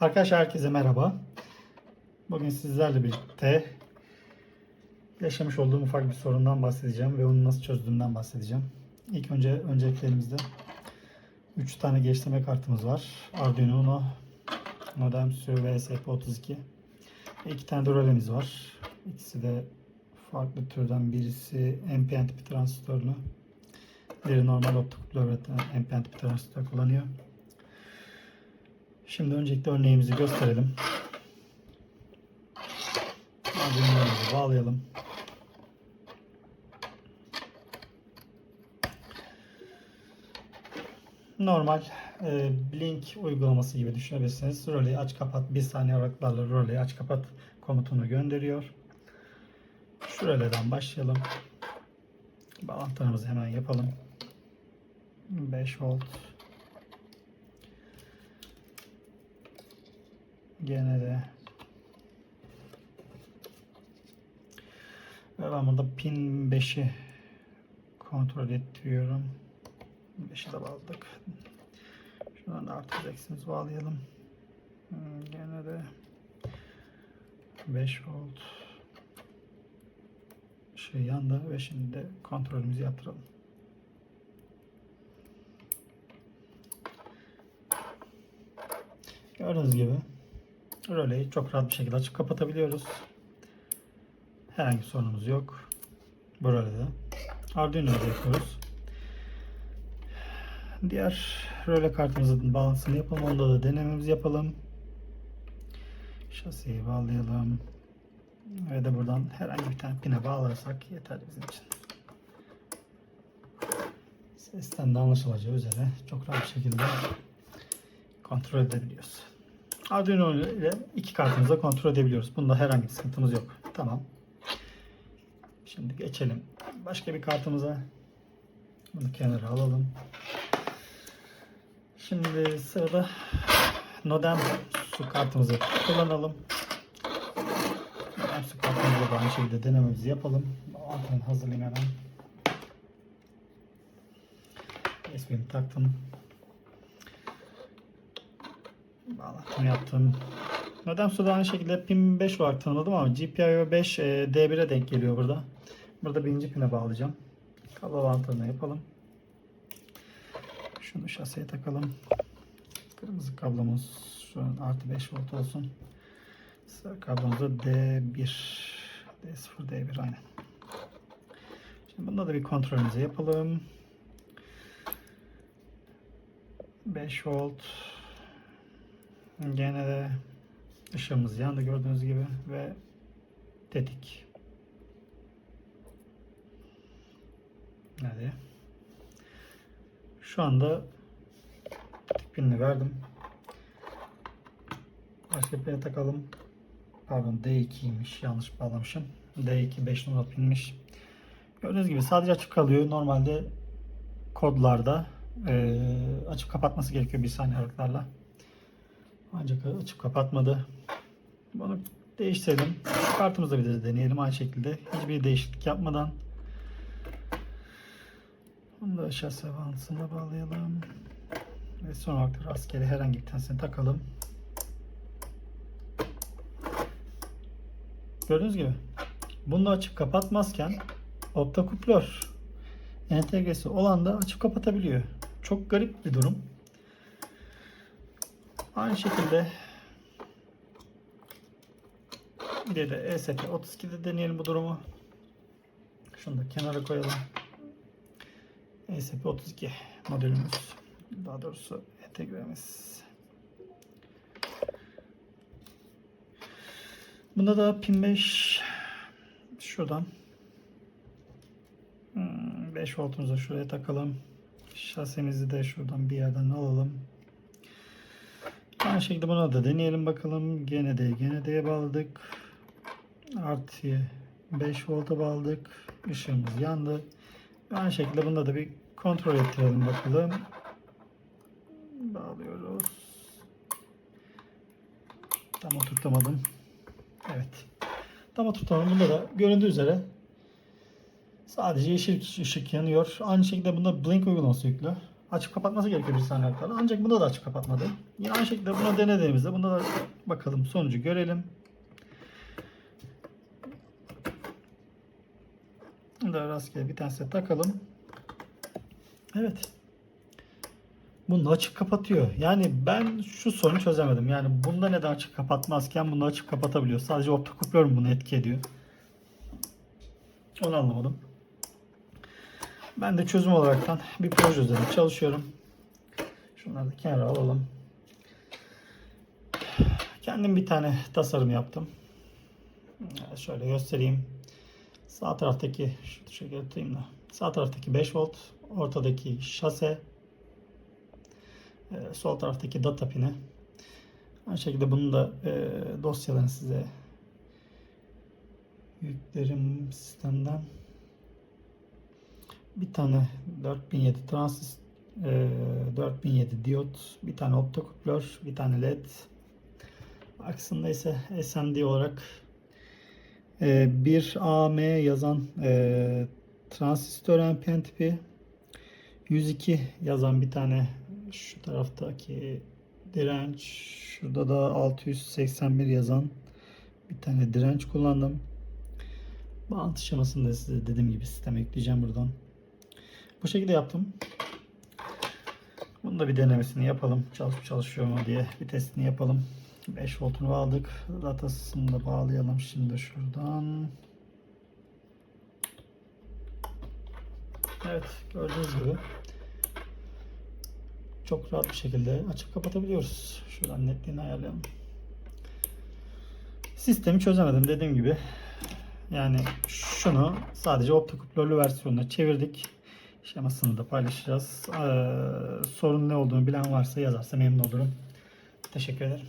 Arkadaşlar herkese merhaba. Bugün sizlerle birlikte yaşamış olduğum ufak bir sorundan bahsedeceğim ve onu nasıl çözdüğümden bahsedeceğim. İlk önce önceliklerimizde 3 tane geliştirme kartımız var. Arduino Uno, Modem Sürü ve ESP32. Ve 2 tane de rölemiz var. İkisi de farklı türden birisi NPN tipi transistörlü. Diğeri normal optik üreten NPN tipi transistör kullanıyor. Şimdi öncelikle örneğimizi gösterelim. Arduino'muzu bağlayalım. Normal e, Blink uygulaması gibi düşünebilirsiniz. Röleyi aç kapat bir saniye aralıklarla röleyi aç kapat komutunu gönderiyor. Şu röleden başlayalım. Bağlantılarımızı hemen yapalım. 5 volt Gene de ve ben burada pin 5'i kontrol ettiriyorum. 5'i de bağladık. Şuradan da artı eksimizi bağlayalım. Hmm, Gene de 5 volt şey yandı ve şimdi de kontrolümüzü yaptıralım. Gördüğünüz gibi röleyi çok rahat bir şekilde açıp kapatabiliyoruz. Herhangi sorunumuz yok. Bu rölede. Arduino'da yapıyoruz. Diğer röle kartımızın bağlantısını yapalım. Onda da denememizi yapalım. Şasiyi bağlayalım. Ve de buradan herhangi bir tane pine bağlarsak yeter bizim için. Sesten de anlaşılacağı üzere çok rahat bir şekilde kontrol edebiliyoruz. Arduino ile iki kartımızı kontrol edebiliyoruz. Bunda herhangi bir sıkıntımız yok. Tamam. Şimdi geçelim başka bir kartımıza. Bunu kenara alalım. Şimdi sırada Nodem su kartımızı kullanalım. Nodem su kartımızı da aynı şekilde denememizi yapalım. Antren hazırlayayım hemen. USB'mi taktım. Bağlantımı yaptım. Modem suda aynı şekilde pin 5 olarak tanımladım ama GPIO 5 e, D1'e denk geliyor burada. Burada birinci pine bağlayacağım. Kablo bağlantını yapalım. Şunu şaseye takalım. Kırmızı kablomuz şu an artı 5 volt olsun. Sarı kablomuz da D1. D0 D1 aynen. Şimdi bunda da bir kontrolümüzü yapalım. 5 volt Gene de ışığımız yandı gördüğünüz gibi ve tetik. Hadi. Şu anda tetik pinini verdim. Başka pine takalım. Pardon D2'ymiş. Yanlış bağlamışım. D2 5 numara pinmiş. Gördüğünüz gibi sadece açık kalıyor. Normalde kodlarda e, açıp kapatması gerekiyor bir saniye aralıklarla. Ancak açıp kapatmadı. Bunu değiştirelim. Kartımızda bir de deneyelim aynı şekilde. Hiçbir değişiklik yapmadan. Bunu da şase bağlantısına bağlayalım. Ve son olarak rastgele herhangi bir tanesini takalım. Gördüğünüz gibi. Bunu açıp kapatmazken optokuplör entegresi olan da açıp kapatabiliyor. Çok garip bir durum. Aynı şekilde bir de ESP32'de deneyelim bu durumu. Şunu da kenara koyalım. ESP32 modelimiz. Daha doğrusu entegremiz. Bunda da pin 5 şuradan 5 voltumuzu şuraya takalım. Şasemizi de şuradan bir yerden alalım. Aynı şekilde buna da deneyelim bakalım. Gene de gene de bağladık. Artı 5 volta bağladık. Işığımız yandı. Aynı şekilde bunda da bir kontrol ettirelim bakalım. Bağlıyoruz. Tam oturtamadım. Evet. Tam oturtamadım. Bunda da göründüğü üzere sadece yeşil ışık yanıyor. Aynı şekilde bunda blink uygulaması yüklü. Açıp kapatması gerekiyor bir saniye kala. Ancak bunda da açıp kapatmadı. Yine aynı şekilde bunu denediğimizde bunda da bakalım sonucu görelim. Bunu da rastgele bir tanesine takalım. Evet. Bunu açıp kapatıyor. Yani ben şu sorunu çözemedim. Yani bunda neden açıp kapatmazken bunu açıp kapatabiliyor? Sadece optokuplör mü bunu etki ediyor? Onu anlamadım. Ben de çözüm olaraktan bir proje üzerinde çalışıyorum. Şunları da kenara alalım. Kendim bir tane tasarım yaptım. Şöyle göstereyim. Sağ taraftaki şu şöyle götüreyim da. Sağ taraftaki 5 volt, ortadaki şase, e, sol taraftaki data pini. Aynı şekilde bunun da e, dosyalarını size yüklerim sistemden. Bir tane 4007 transist, e, 4007 diyot, bir tane optokuplör, bir tane led. Aksında ise SMD olarak e, bir AM yazan e, transistör NPN tipi 102 yazan bir tane şu taraftaki direnç şurada da 681 yazan bir tane direnç kullandım. Bağlantı şemasını da size dediğim gibi sisteme ekleyeceğim buradan. Bu şekilde yaptım. Bunu da bir denemesini yapalım. Çalışıp çalışıyor mu diye bir testini yapalım. 5 voltunu aldık. Datasını da bağlayalım şimdi şuradan. Evet gördüğünüz gibi çok rahat bir şekilde açıp kapatabiliyoruz. Şuradan netliğini ayarlayalım. Sistemi çözemedim dediğim gibi. Yani şunu sadece optokuplörlü versiyonuna çevirdik. Şemasını da paylaşacağız. Ee, sorun ne olduğunu bilen varsa yazarsa memnun olurum. Teşekkür ederim.